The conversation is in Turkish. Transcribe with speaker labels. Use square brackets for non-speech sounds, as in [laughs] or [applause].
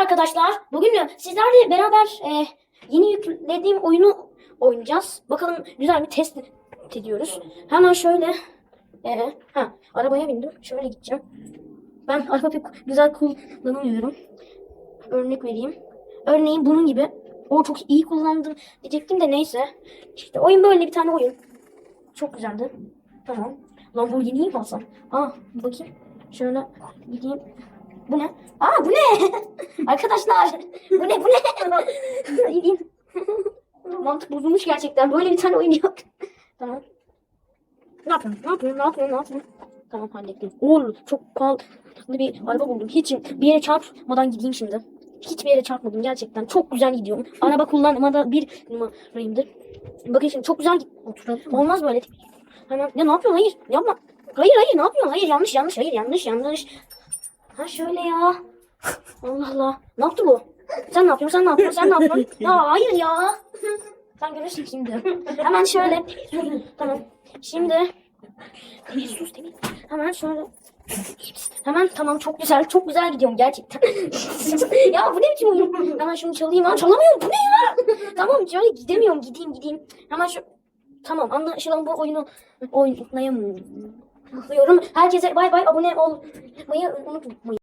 Speaker 1: arkadaşlar. Bugün de sizlerle beraber e, yeni yüklediğim oyunu oynayacağız. Bakalım güzel bir test ediyoruz. Hemen şöyle e, ha, arabaya bindim. Şöyle gideceğim. Ben araba pek güzel kullanamıyorum. Örnek vereyim. Örneğin bunun gibi. O çok iyi kullandım diyecektim de neyse. İşte oyun böyle bir tane oyun. Çok güzeldi. Tamam. Lamborghini'yi mi alsam? Aa bakayım. Şöyle gideyim. Bu ne? Aa bu ne? [laughs] Arkadaşlar bu ne bu ne? Gideyim. [laughs] Mantık bozulmuş gerçekten. Böyle bir tane oyun yok. tamam. Ne yapıyorum? Ne yapıyorum? Ne yapıyorum? Ne yapıyorum? Tamam hallettim. Oo çok pahalı bir araba buldum. Hiç bir yere çarpmadan gideyim şimdi. Hiçbir yere çarpmadım gerçekten. Çok güzel gidiyorum. Araba kullanmada bir numarayımdır. Bakın şimdi çok güzel git. Olmaz böyle. Hemen ya ne yapıyorsun? Hayır yapma. Hayır hayır ne yapıyorsun? Hayır yanlış yanlış. Hayır yanlış yanlış. Ha şöyle ya. Allah Allah. Ne yaptı bu? Sen ne yapıyorsun? Sen ne yapıyorsun? Sen ne yapıyorsun? Ya hayır ya. Sen görürsün şimdi. Hemen şöyle. Tamam. Şimdi. Demir sus Demir. Hemen şöyle. Hemen tamam çok güzel. Çok güzel gidiyorum gerçekten. ya bu ne biçim oyun? Hemen şunu çalayım. Ha, çalamıyorum. Bu ne ya? tamam şöyle gidemiyorum. Gideyim gideyim. Hemen şu. Tamam anlaşılan bu oyunu oynayamıyorum. Herkese bay bay abone olmayı unutmayın.